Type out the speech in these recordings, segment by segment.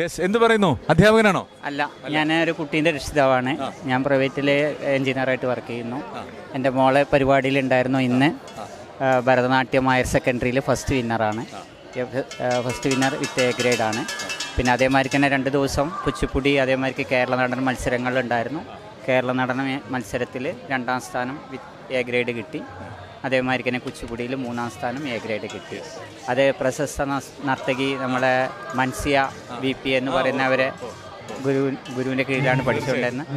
Yes എന്ത് പറയുന്നു? അധ്യാപകനാണോ? അല്ല ഞാൻ ഒരു കുട്ടീന്റെ രക്ഷിതാവാണ്. ഞാൻ പ്രൈവറ്റിൽ എഞ്ചിനീയറായിട്ട് വർക്ക് ചെയ്യുന്നു. എന്റെ മോളെ പരിപാടിയിലുണ്ടായിരുന്നു ഇന്ന്. ഭരതനാട്യം ഹയർ സെക്കൻഡറിയിൽ first വിന്നറാണ് first winner with A grade ആണ്. പിന്നെ അതേമാതിരി തന്നെ രണ്ട് ദിവസം കുച്ചിപ്പുടി അതേമാതിരി കേരള നടന മത്സരങ്ങളുണ്ടായിരുന്നു. കേരള നടന മത്സരത്തിൽ രണ്ടാം സ്ഥാനം വിത്ത് എ ഗ്രേഡ് കിട്ടി. അതേമാതിരി തന്നെ കുച്ചിപ്പുടിയിൽ മൂന്നാം സ്ഥാനം എ ഗ്രേഡ് കിട്ടി. അത് പ്രശസ്ത നർത്തകി നമ്മളെ മൻസിയ വി പി എന്ന് പറയുന്നവരെ ഗുരു ഗുരുവിന്റെ കീഴിലാണ് പഠിച്ചുകൊണ്ടിരുന്നത്.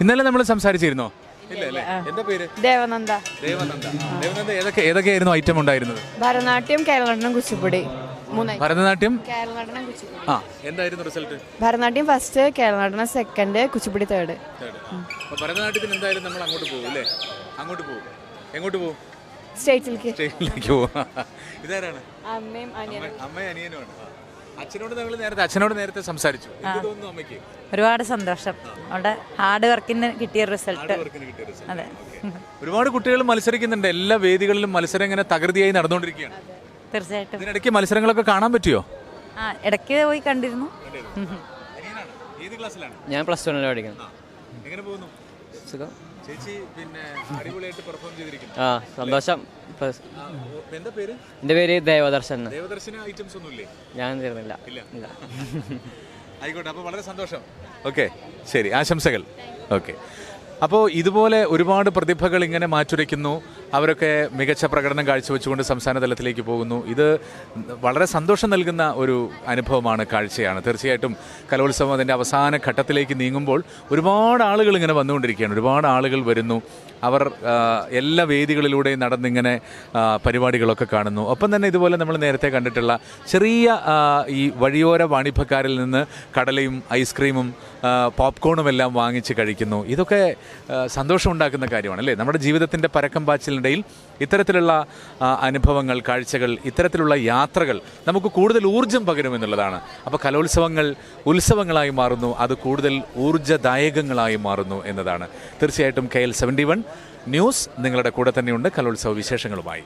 ഇന്നലെ നമ്മൾ സംസാരിച്ചിരുന്നോ? ദേവനന്ദ. ദേവനന്ദ. ഏതൊക്കെ ഏതൊക്കെയായിരുന്നു ഐറ്റം ഉണ്ടായിരുന്നത്? ഭരതനാട്യം കേരളം കുച്ചിപ്പുടി മൂന്നായി. ഭരതനാട്യം? കേരളനടനം കുച്ചിപ്പുടി. ആ. എന്തായിരുന്നു result Bharatanatyam first Keralanatanam second Kuchipudi third അപ്പോൾ ഭരതനാട്യത്തിന് എന്തായാലും നമ്മൾ അങ്ങോട്ട് പോകും അല്ലേ? അങ്ങോട്ട് പോകും. എങ്ങോട്ട് പോകും? സ്റ്റേറ്റിലേക്ക് സ്റ്റേറ്റിലേക്ക് പോകും. ഇതാരാണ്? അമ്മയും അനിയനും. അമ്മ- അമ്മയും അനിയനുമാണ്. അച്ഛനോട് നമ്മൾ നേരത്തെ അച്ഛനോട് നേരത്തെ സംസാരിച്ചു. തോന്നുന്നു അമ്മയ്ക്ക്? ഒരുപാട് സന്തോഷം. അവിടെ ഹാർഡ് വർക്കിന് കിട്ടിയ റിസൾട്ട് വർക്കിന് കിട്ടിയ result. അതെ. ഒരുപാട് കുട്ടികൾ മത്സരിക്കുന്നുണ്ട്. എല്ലാ വേദികളിലും മത്സരം ഇങ്ങനെ തകൃതിയായി നടന്നുകൊണ്ടിരിക്കുകയാണ്. തീർച്ചയായിട്ടും. ഇതിനിടയ്ക്ക് മത്സരങ്ങളൊക്കെ കാണാൻ പറ്റിയോ? ആ ഇടയ്ക്ക് പോയി കണ്ടിരുന്നു. ഏത് ക്ലാസ്സിലാണ് ഞാൻ പ്ലസ് ടു പഠിക്കുന്നു. എങ്ങനെ പോകുന്നു? സുഖം. ചേച്ചി പിന്നെ അടിപൊളിയായിട്ട് പെർഫോം ചെയ്തിരിക്കുന്നു. ആ സന്തോഷം. എന്താ പേര്? എന്റെ പേര് ദേവദർശൻ. ദേവദർശന ഐറ്റംസ് ഒന്നും ഇല്ലേ ഞാൻ തരുന്നില്ല. ഇല്ല. ഇല്ല. ആയിക്കോട്ടെ അപ്പോൾ വളരെ സന്തോഷം. ഓക്കെ ശരി ആശംസകൾ. ഓക്കെ. അപ്പോൾ ഇതുപോലെ ഒരുപാട് പ്രതിഭകൾ ഇങ്ങനെ മാറ്റുരയ്ക്കുന്നു. അവരൊക്കെ മികച്ച പ്രകടനം കാഴ്ചവെച്ചുകൊണ്ട് സംസ്ഥാന തലത്തിലേക്ക് പോകുന്നു. ഇത് വളരെ സന്തോഷം നൽകുന്ന ഒരു അനുഭവമാണ് കാഴ്ചയാണ്. തീർച്ചയായിട്ടും കലോത്സവം അതിന്റെ അവസാന ഘട്ടത്തിലേക്ക് നീങ്ങുമ്പോൾ ഒരുപാട് ആളുകൾ ഇങ്ങനെ വന്നുകൊണ്ടിരിക്കുകയാണ്. ഒരുപാട് ആളുകൾ വരുന്നു. അവർ എല്ലാ വേദികളിലൂടെയും നടന്നിങ്ങനെ പരിപാടികളൊക്കെ കാണുന്നു. ഒപ്പം തന്നെ ഇതുപോലെ നമ്മൾ നേരത്തെ കണ്ടിട്ടുള്ള ചെറിയ ഈ വഴിയോര വാണിഭക്കാരിൽ നിന്ന് കടലയും ഐസ്ക്രീമും പോപ്കോണും എല്ലാം വാങ്ങിച്ച് കഴിക്കുന്നു. ഇതൊക്കെ സന്തോഷമുണ്ടാക്കുന്ന കാര്യമാണ് അല്ലേ? നമ്മുടെ ജീവിതത്തിന്റെ പരക്കം പാച്ചിലിനിടയിൽ ഇത്തരത്തിലുള്ള അനുഭവങ്ങൾ കാഴ്ചകൾ ഇത്തരത്തിലുള്ള യാത്രകൾ നമുക്ക് കൂടുതൽ ഊർജം പകരുമെന്നുള്ളതാണ്. അപ്പോൾ കലോത്സവങ്ങൾ ഉത്സവങ്ങളായി മാറുന്നു അത് കൂടുതൽ ഊർജദായകങ്ങളായി മാറുന്നു എന്നതാണ്. തീർച്ചയായിട്ടും K L seventy one news നിങ്ങളുടെ കൂടെ തന്നെയുണ്ട്. കലോത്സവ വിശേഷങ്ങളുമായി.